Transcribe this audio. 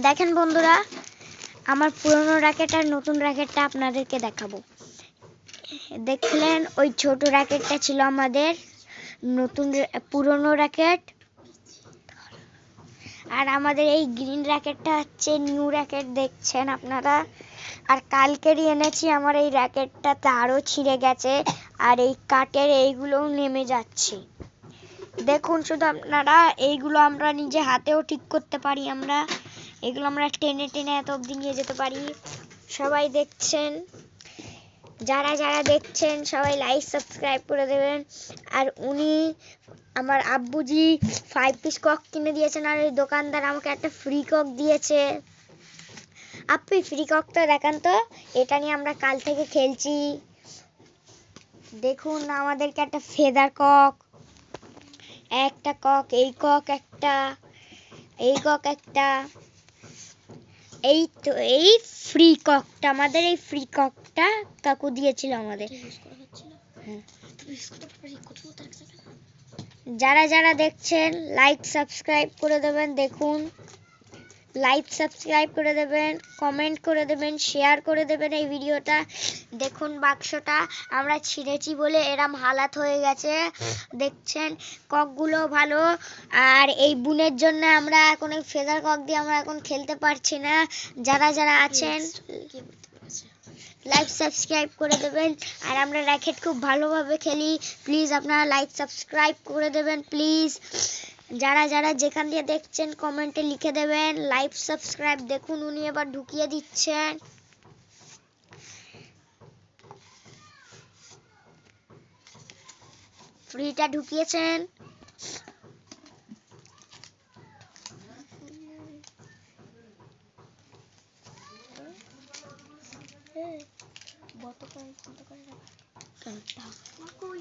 দেখেন বন্ধুরা, আমার পুরনো র্যাকেট আর নতুন র্যাকেটটা আপনাদেরকে দেখাবো। দেখলেন ওই ছোট র্যাকেটটা ছিল আমাদের নতুন পুরনো র্যাকেট আর আমাদের এই গ্রিন র্যাকেটটা হচ্ছে নিউ র্যাকেট দেখছেন আপনারা? আর কালকেরই এনেছি, আমার এই র্যাকেটটা তারও ছিঁড়ে গেছে, আর এই কাঠের এইগুলোও নেমে যাচ্ছে। দেখুন, শুধু আপনারা, এইগুলো আমরা নিজে হাতেও ঠিক করতে পারি আমরা। এগুলো আমরা টেনে টেনে এত অবধি নিয়ে যেতে পারি। সবাই দেখছেন? যারা যারা দেখছেন, সবাই লাইক সাবস্ক্রাইব করে দেবেন। আর উনি আমার আব্বুজি ফাইভ পিস কক কিনে দিয়েছেন আর ওই দোকানদার আমাকে একটা ফ্রি কক দিয়েছে। আপনি ফ্রি ককটা দেখান তো, এটা নিয়ে আমরা কাল থেকে খেলছি। দেখুন, আমাদেরকে একটা ফেদার কক একটা কক, এই কক একটা, এই কক একটা। এই তো, এই ফ্রি ককটা আমাদের এই ফ্রি ককটা কাকু দিয়েছিল আমাদের। কাছে যারা যারা দেখছেন লাইক সাবস্ক্রাইব করে দেবেন, দেখুন। লাইক সাবস্ক্রাইব করে দেবেন কমেন্ট করে দেবেন শেয়ার করে দেবেন এই ভিডিওটা। দেখুন বাক্সটা, আমরা ছিঁড়েছি বলে এরম হালাত হয়ে গেছে। দেখছেন ককগুলো ভালো। আর এই বুনের জন্য আমরা এখন এই ফেদার কক দিয়ে আমরা এখন খেলতে পারছি না। যারা যারা আছেন লাইক সাবস্ক্রাইব করে দেবেন। আর আমরা র্যাকেট খুব ভালোভাবে খেলি। প্লিজ আপনারা লাইক সাবস্ক্রাইব করে দেবেন প্লিজ যারা যারা যেখান দিয়ে দেখছেন কমেন্টে লিখে দেবেন। লাইক সাবস্ক্রাইব দেখুন উনি এবার ঢুকিয়ে দিচ্ছেন। ফ্রিটা ঢুকিয়েছেন। বত করে বত করে রাখ। কোনটা? কই